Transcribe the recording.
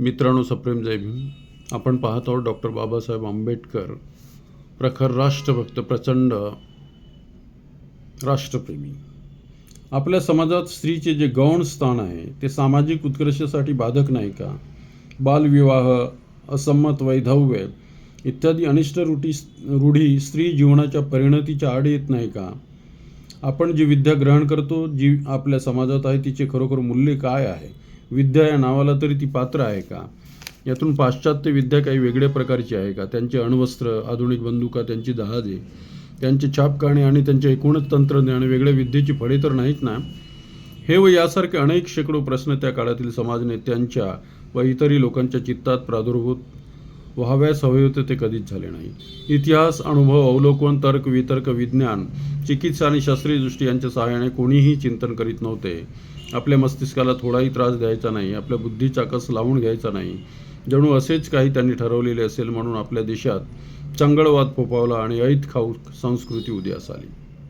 मित्रांनो सप्रेम जय भीम. आपण पाहत आहोत डॉक्टर बाबासाहेब आंबेडकर प्रखर राष्ट्रभक्त प्रचंड राष्ट्रप्रेमी. आपल्या समाजात स्त्रीचे जे गौण स्थान आहे ते सामाजिक उत्कर्षासाठी बाधक नाही का? बालविवाह असंमत वैधव्य इत्यादी अनिष्ट रूढी रूढी स्त्री जीवनाच्या परिणतीच्या आड येत नाही का? आपण जी विद्या ग्रहण करतो जी आपल्या समाजात आहे तिचे खरोखर मूल्य काय आहे? विद्या या नावाला तरी ती पात्र आहे का? यातून पाश्चात्य विद्या काही वेगळ्या प्रकारची आहे का? त्यांचे अण्वस्त्र आधुनिक बंदुका त्यांची जहाजे त्यांचे छापखाणे आणि त्यांचे एकूणच तंत्रज्ञान वेगळ्या विद्येची फळे तर नाहीत ना? हे व यासारखे अनेक शेकडो प्रश्न त्या काळातील समाज नेत्यांच्या व इतरही लोकांच्या चित्तात प्रादुर्भूत व्हाव्यास हवे होते ते कधीच झाले नाही. इतिहास अनुभव अवलोकन तर्क वितर्क विज्ञान चिकित्सा आणि शास्त्रीय दृष्टी यांच्या सहाय्याने कोणीही चिंतन करीत नव्हते. आपल्या मस्तिष्काला थोडाही त्रास द्यायचा नाही आपल्या बुद्धीचा कस लावून घ्यायचा नाही. जणू असेच काही त्यांनी ठरवलेले असेल म्हणून आपल्या देशात चंगळवाद फोफावला आणि ऐत खाऊ संस्कृती उदयास आली.